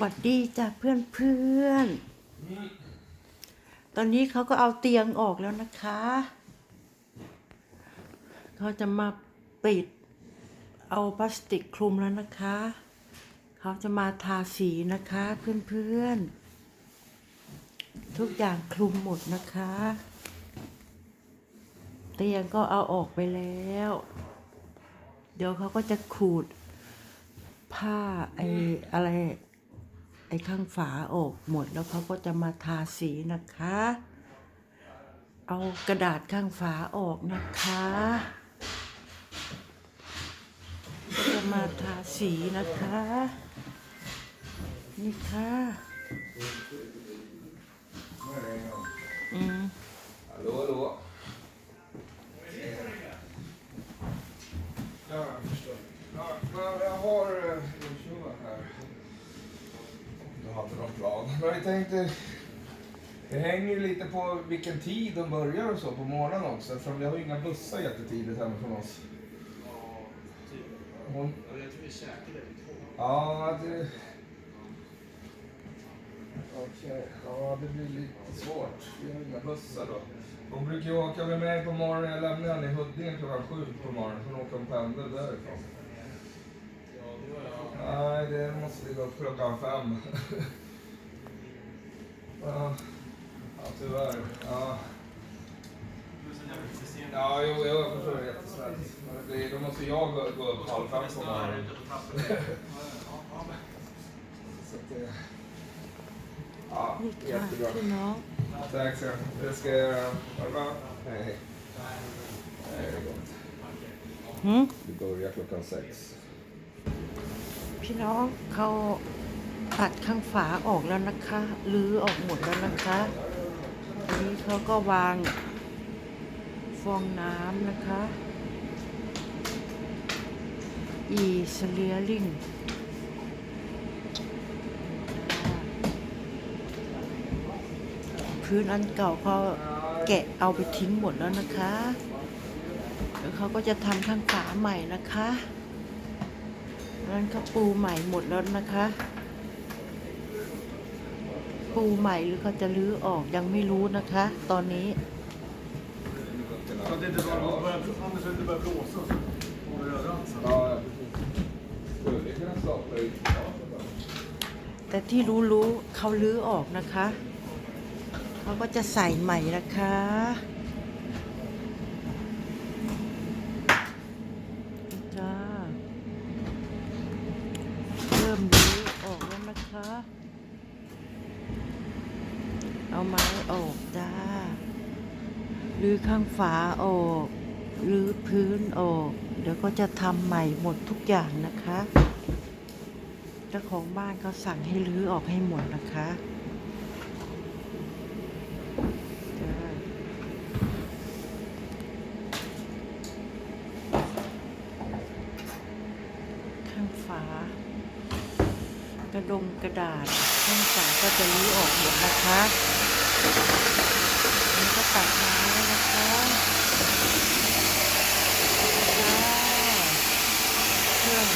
วัดดีจ้ะเพื่อนเพื่อน ตอนนี้เขาก็เอาเตียงออกแล้วนะคะเขาจะมาปิดเอาพลาสติกคลุมแล้วนะคะ เขาจะมาทาสีนะคะเพื่อนๆทุกอย่างคลุมหมดนะคะ เตียงก็เอาออกไปแล้ว เดี๋ยวเขาก็จะขูดผ้าไอ้อะไร ไอ้ข้างฝาออกหมดแล้วเขาก็จะมาทาสีนะคะ เอากระดาษข้างฝาออกนะคะก็จะมาทาสีนะคะ นี่ค่ะอืม Hallå, hallå. Ja, jag förstår. Hade någon plan. Men jag tänkte... Det hänger ju lite på vilken tid de börjar och så på morgonen också. För vi har ju inga bussar jättetidigt hemifrån oss. Hon... Jag tror vi käkade två. Ja, det... Okej, ja det blir lite svårt. Vi har inga bussar då. Hon brukar ju åka med mig på morgonen. Jag lämnar henne i Huddinge klockan sju på morgonen. Hon åker en pendel därifrån. Ja, det var jag. Nej, det måste vi gå upp klockan fem. ja, tyvärr. Ja. Ja, jo, jag förstår det jättesnällt. Då måste jag gå, gå upp halv fem på morgonen. Så att, ja, jättebra. Tack så mycket. Det ska jag göra. Ha det bra. Hej, hej. Det är gott. Vi börjar klockan sex. พี่น้องเขาตัดข้างฝาออกแล้วนะคะรื้อออกหมดแล้วนะคะอันนี้เขาก็วางฟองน้ำนะคะอีสเลียลิงพื้นอันเก่าเขาแกะเอาไปทิ้งหมดแล้วนะคะ แล้วเขาก็จะทำข้างฝาใหม่นะคะ ร้านเขาปูใหม่หมดแล้วนะคะ ปูใหม่หรือเขาจะรื้อออกยังไม่รู้นะคะ ตอนนี้ แต่ที่รู้ๆเขาลื้อออกนะคะ เขาก็จะใส่ใหม่นะคะนี่จ้าเริ่มรื้อออกแล้วนะคะ เอาไม้ออกจ้าหรือข้างฝาออกหรือพื้นออก เดี๋ยวก็จะทำใหม่หมดทุกอย่างนะคะเจ้าของบ้านเขาสั่งให้รื้อออกให้หมดนะคะข้างฝากระดงกระดาษข้างฝาก็จะรื้อออกหมดนะคะ อันนี้ก็ตัดไม้นะคะจ้าเครื่อง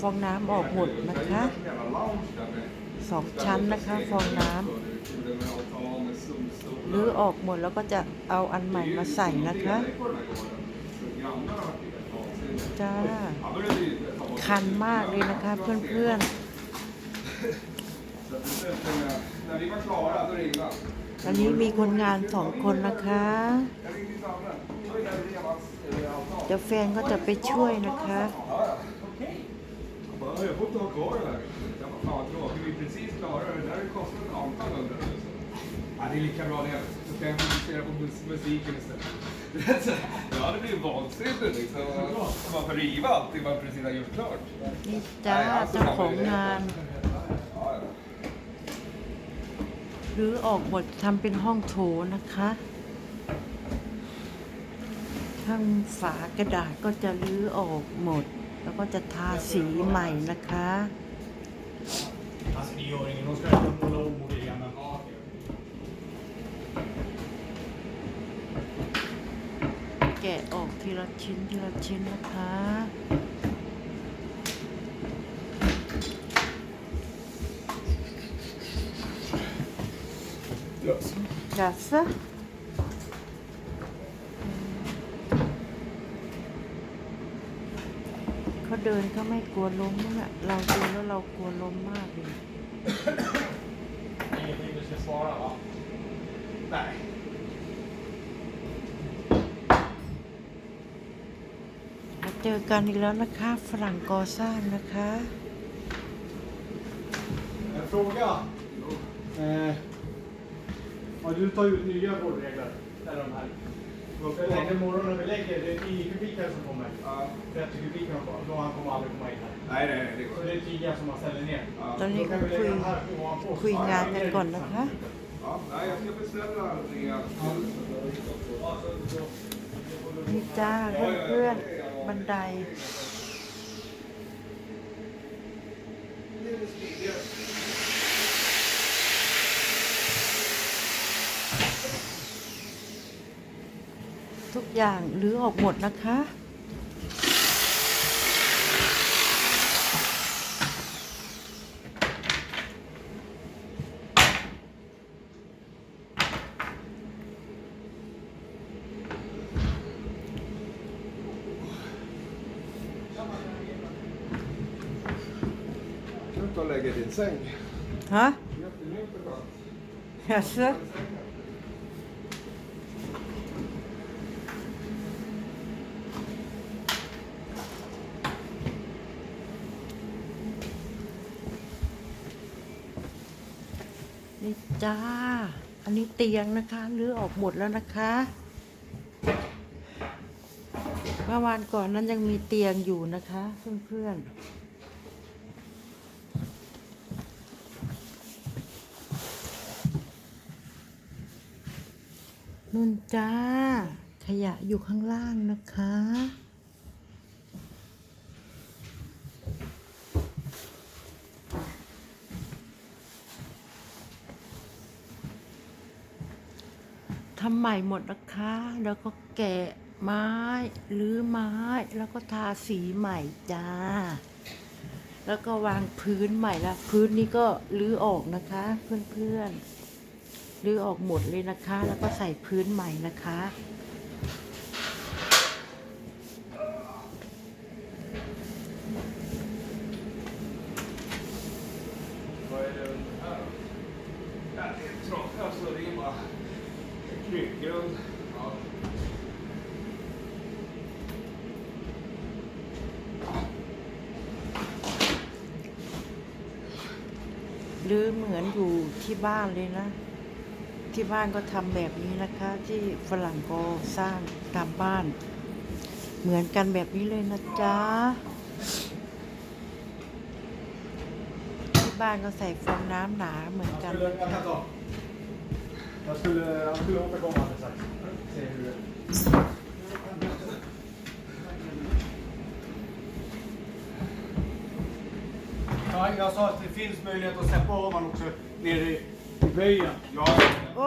ฟองน้ำออกหมดนะคะสองชั้นนะคะฟองน้ำรื้อออกหมดแล้วก็จะเอาอันใหม่มาใส่นะคะจ้าคันมากเลยนะคะเพื่อนๆตอนนี้มีคนงานสองคนนะคะเดี๋ยวแฟนก็จะไปช่วยนะคะ Jag får inte ha kvar det här. Jag bara, fan vad tråkigt. Vi är precis klara. Det där har ju kostat ett antal hundratusen. Ja, det är lika bra det. Så kan jag fokusera på mus- musiken istället. Jag hade blivit vansinnig liksom. Om man får riva allting man precis har gjort klart. นี่จ้าเจ้าของงาน Ja, ja. รื้อออกหมดทำเป็นห้องโถนะคะข้างฝากระดาษก็จะรื้อออกหมด แล้วก็จะทาสีใหม่นะคะ Alltså det gör ingen, de ska inte måla om och grejer. Men... Ja, แกะออกทีละชิ้นทีละชิ้นนะคะ Yes. Jaså? เขา เดินเขาไม่กลัวล้มนั่นแหละเราเดินแล้วเรากลัวล้มมากเลย Ingenting du ska svara va? Nej. มาเจอกันอีกแล้วนะคะ ฝรั่งก่อสร้างนะคะ En fråga. Eh, ja, du tar ut nya vårdregler. Eller de här. Vi lägger morgonen vi lägger, det är 10 kubik här som kommer. Ja. 30 kubik kan komma. Då han kommer aldrig komma in här. Nej, nej, nej, det Så går det är 10 som man ställer ner. ตอนนี้ Då ก็ kan vi คุย lägga den här ovanpå. คุยงานกันก่อนนะคะ Ja, nej, jag ska beställa allting. Ja. นี่จ้าเพื่อนๆบันได Det ทุกอย่างรื้อออกหมดนะคะ Du tar och lägger din säng. ฮะ Jättemycket skönt. Jaså? นี่จ้า อันนี้เตียงนะคะรื้อออกหมดแล้วนะคะเมื่อวานก่อนนั้นยังมีเตียงอยู่นะคะ เพื่อนๆนุ่นจ้า ขยะอยู่ข้างล่างนะคะ ทำใหม่หมดนะคะ แล้วก็แกะไม้หรือไม้ แล้วก็ทาสีใหม่จ้า แล้วก็วางพื้นใหม่ละพื้นนี้ก็รื้อออกนะคะ เพื่อนๆรื้อออกหมดเลยนะคะ แล้วก็ใส่พื้นใหม่นะคะ Vad är det här då? Ja, det är tråkigt alltså. Det är bara kryckgrund. Ja. หรือเหมือนอยู่ที่บ้านเลยนะ ที่บ้านก็ทำแบบนี้นะคะ ที่ฝรั่งก็สร้างตามบ้าน เหมือนกันแบบนี้เลยนะจ๊ะ ที่บ้านก็ใส่ฟองน้ำหนาเหมือนกันนะคะ Jag skulle, jag skulle återkomma alldeles strax. Se hur det... Ja, jag sa att det finns möjlighet att släppa av honom också nere i, böjen. Ja, โอ้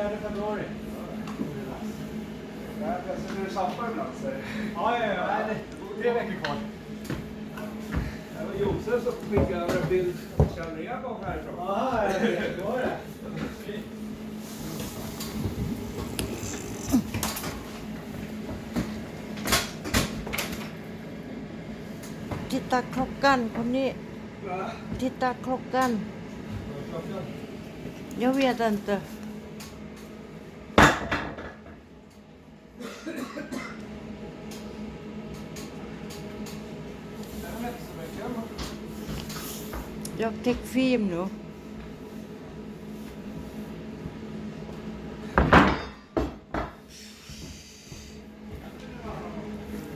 4 februari. Jag ser du sabbar ibland tre veckor kvar. Det var Josef som skickade över en bild. Känner jag kom härifrån? Titta klockan, kom ni? Titta klockan. Jag vet inte. Jag tar film nu.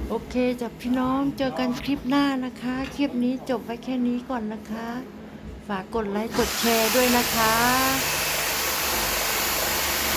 โอเคจับพี่น้องเจอกันคลิปหน้านะคะ คลิปนี้จบไว้แค่นี้ก่อนนะคะ ฝากกดไลค์กดแชร์ด้วยนะคะ